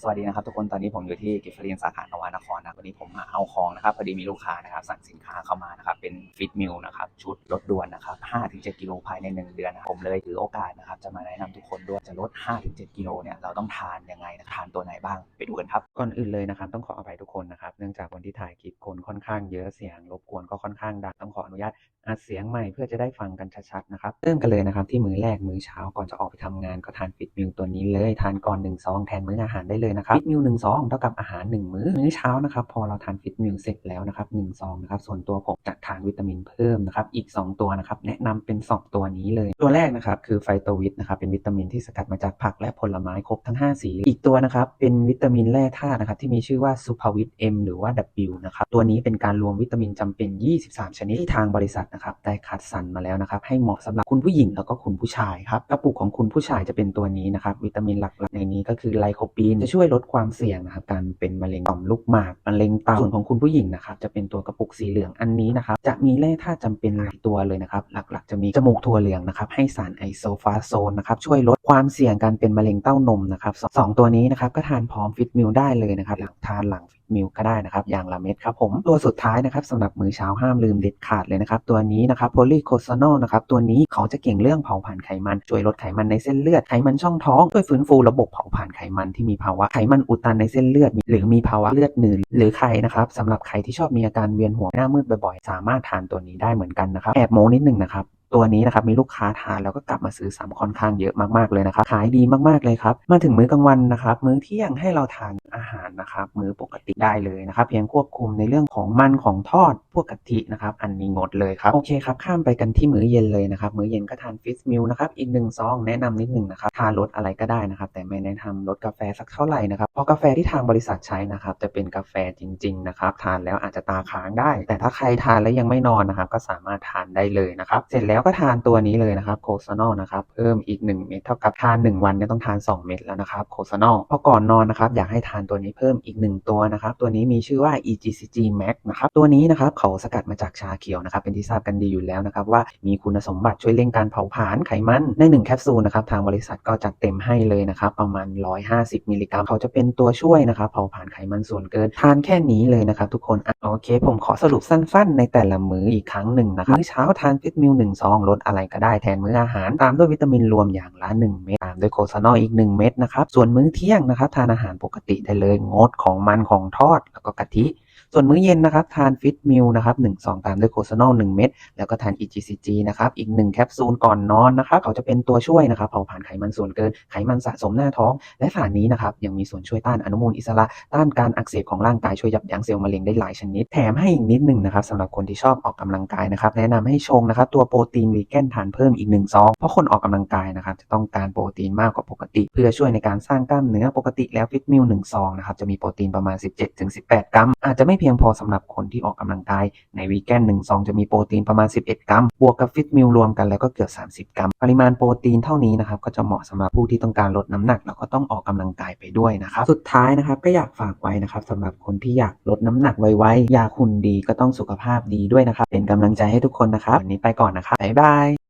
สวัสดีนะครับทุกคนตอนนี้ผมอยู่ที่กิฟฟรีนสาขานวานครนะวันนี้ผมมาเอาของนะครับพอดีมีลูกค้านะครับสั่งสินค้าเข้ามานะครับเป็นฟิตมิลนะครับชุดลดด่วนนะครับ5-7กิโลภายใน 1 เดือนนะผมเลยถือโอกาสนะครับจะมาแนะนำทุกคนด้วยจะลด 5-7กิโลเนี่ยเราต้องทานยังไงนะทานตัวไหนบ้างไปดูกันครับก่อนอื่นเลยนะครับต้องขออภัยทุกคนนะครับเนื่องจากวันที่ถ่ายคลิปคนค่อนข้างเยอะเสียงรบกวนก็ค่อนข้างดังต้องขออนุญาตอัดเสียงใหม่เพื่อจะได้ฟังกันชัดๆนะครับเริ่มกันเลยนะครับที่มื้อแรกมื้อเช้าก่อนจะออกไปทำงานก็ทานฟิตมิลตัวนี้เลยทานก่อน1ซองแทนมื้ออาหารได้เลยนะครับฟิตมิล1ซองเท่ากับอาหาร 1 มื้อ มื้อเช้านะครับพอเราทานฟิตมิลเสร็จแล้วนะครับ1ซองนะครับส่วนตัวผมจะทานวิตามินเพิ่มนะครับอีก 2 ตัวนะครับแนะนำเป็น 2 ตัวนี้เลยตัวแรกนะครับคือไฟโตวิตนะครับเป็นวิตามินที่สกัดมาจากผักและผลไม้ครบทั้ง 5 สี อีกตัวนะครับเป็นวิตามินแร่ธาตุนะครับที่มีชื่อว่าซูเปอร์วิตเอ็มหรือว่า W นะครับตัวนี้เป็นการรวมวิตามินจำเป็น 23 ชนิดที่ทางบริษัทนะครับได้คัดสรรมาแล้วนะครับให้เหมาะสำหรับคุณผู้หญิงแล้วก็คุณผู้ชายครับกระปุกของคุณผู้ชายจะเป็นตัวนี้นะครับวิตามินหลักๆในนี้ก็คือไลโคปีนจะช่วยลดความเสี่ยงนะครับการเป็นมะเร็งต่อมลูกหมากมะเร็งเต้าส่วนของคุณผู้หญิงนะครับจะเป็นตัวกระปุกสีเหลืองอันนี้นะครับจะมีแร่ธาตุจำเป็นหลายตัวเลยนะครับหลักๆ จะมีจมูกถั่วเหลืองนะครับให้สารไอโซฟาโซนนะครับช่วยลดความเสี่ยงการเป็นมะเร็งเต้านมนะครับสองสองตัวนี้นะครับก็ทานพร้อมฟิตมิลได้เลยนะครับหลังทานหลังมิลก็ได้นะครับอย่างละเม็ดครับผมตัวสุดท้ายนะครับสำหรับมื้อเช้าห้ามลืมเด็ดขาดเลยนะครับตัวนี้นะครับโพลีโคซานอลนะครับตัวนี้เขาจะเก่งเรื่องเผาผลาญไขมันช่วยลดไขมันในเส้นเลือดไขมันช่องท้องช่วยฟื้นฟูระบบเผาผลาญไขมันที่มีภาวะไขมันอุดตันในเส้นเลือด หรือมีภาวะเลือดหนืดหรือใครนะครับสำหรับใครที่ชอบมีอาการเวียนหัวหน้ามืดบ่อยๆ สามารถทานตัวนี้ได้เหมือนกันนะครับแอบโม้นิดหนึ่งนะครับตัวนี้นะครับมีลูกค้าทานแล้วก็กลับมาซื้อซ้ำค่อนข้างเยอะมากๆเลยนะครับขายดีมากๆเลยครับมาถึงมื้อกลางวันนะครับมื้อเที่ยงให้เราทานอาหารนะครับมื้อปกติได้เลยนะครับเพียงควบคุมในเรื่องของมันของทอด พวกกะทินะครับ อันนี้งดเลยครับ โอเคครับข้ามไปกันที่มื้อเย็นเลยนะครับ มื้อเย็นก็ทานฟิสมิลนะครับ อีกหนึ่งซองแนะนำนิดหนึ่งนะครับ ทานรสอะไรก็ได้นะครับ แต่ไม่แนะนำรสกาแฟสักเท่าไหร่นะครับ เพราะกาแฟที่ทางบริษัทใช้นะครับจะเป็นกาแฟจริง ๆ นะครับ ทานแล้วอาจจะตาค้างได้ แต่ถ้าใครทานแล้วยังไม่นอนนะครับ ก็สามารถทานได้เลยนะครับ เสร็จแล้วก็ทานตัวนี้เลยนะครับโคซานอลนะครับ เพิ่มอีก 1 เม็ดเท่ากับทาน 1 วันเนี่ยต้องทาน 2 เม็ดแล้วนะครับโคซานอลพอก่อนนอนนะครับอยากให้ทานตัวนี้เพิ่มอีก 1 ตัวนะครับ ตัวนี้มีชื่อว่า EGCG Max นะครับ ตัวนี้นะครับเขาสกัดมาจากชาเขียวนะครับเป็นที่ทราบกันดีอยู่แล้วนะครับว่ามีคุณสมบัติช่วยเร่งการเผาผลาญไขมันใน 1 แคปซูลนะครับทางบริษัทก็จัดเต็มให้เลยนะครับประมาณ 150 มิลลิกรัม เขาจะเป็นตัวช่วยนะครับเผาผลาญไขมันส่วนเกินทานแค่นี้เลยนะครับทุกคนอโอเค ผมขอสรุปสั้นๆ ในแต่ละมื้ออีกครั้งหนึ่งนะครับมื้อเช้าทานฟิตมิล1ซองลดอะไรก็ได้แทนมื้ออาหาร ตามด้วยวิตามินรวมอย่างละ 1 เม็ดตามด้วยโคซานอลอีก 1 เม็ดนะครับส่วนมื้อเที่ยงนะครับทานอาหารปกติได้เลยงดของมันของทอดแล้วก็กะทิ ส่วนมื้อเย็นนะครับทานฟิตมิลนะครับ1 2ตามด้วยโคซานอล1เม็ดแล้วก็ทาน EGCG นะครับอีก1แคปซูลก่อนนอนนะครับเขาจะเป็นตัวช่วยนะครับเผาผลาญไขมันส่วนเกินไขมันสะสมหน้าท้อง และสารนี้นะครับยังมีส่วนช่วยต้านอนุมูลอิสระ ต้านการอักเสบของร่างกายช่วยยับยั้งเซลล์มะเร็งได้หลายชนิด แถมให้อีกนิดหนึ่งนะครับสำหรับคนที่ชอบออกกำลังกายนะครับแนะนำให้ชงนะครับตัวโปรตีนวีแกนทานเพิ่มอีก1ซองเพราะคนออกกำลังกายนะครับจะต้องการโปรตีนมากกว่าปกติ เพื่อช่วยในการสร้างกล้ามเนื้อปกติแล้วฟิตมิล1ซองนะครับจะมีโปรตีนประมาณ 17-18 กรัม อาจจะไม่พียงพอสำหรับคนที่ออกกำลังกาย ในวีแกน1ซองจะมีโปรตีนประมาณ 11 กรัม บวกกับฟิตมิลรวมกันแล้วก็เกือบ 30 กรัม ปริมาณโปรตีนเท่านี้นะครับก็จะเหมาะสำหรับผู้ที่ต้องการลดน้ำหนัก แล้วก็ต้องออกกำลังกายไปด้วยนะครับสุดท้ายนะครับก็อยากฝากไว้นะครับสำหรับคนที่อยากลดน้ำหนักไวๆอยากหุ่นดีก็ต้องสุขภาพดีด้วยนะครับเป็นกำลังใจให้ทุกคนนะครับวันนี้ไปก่อนนะครับบ๊ายบาย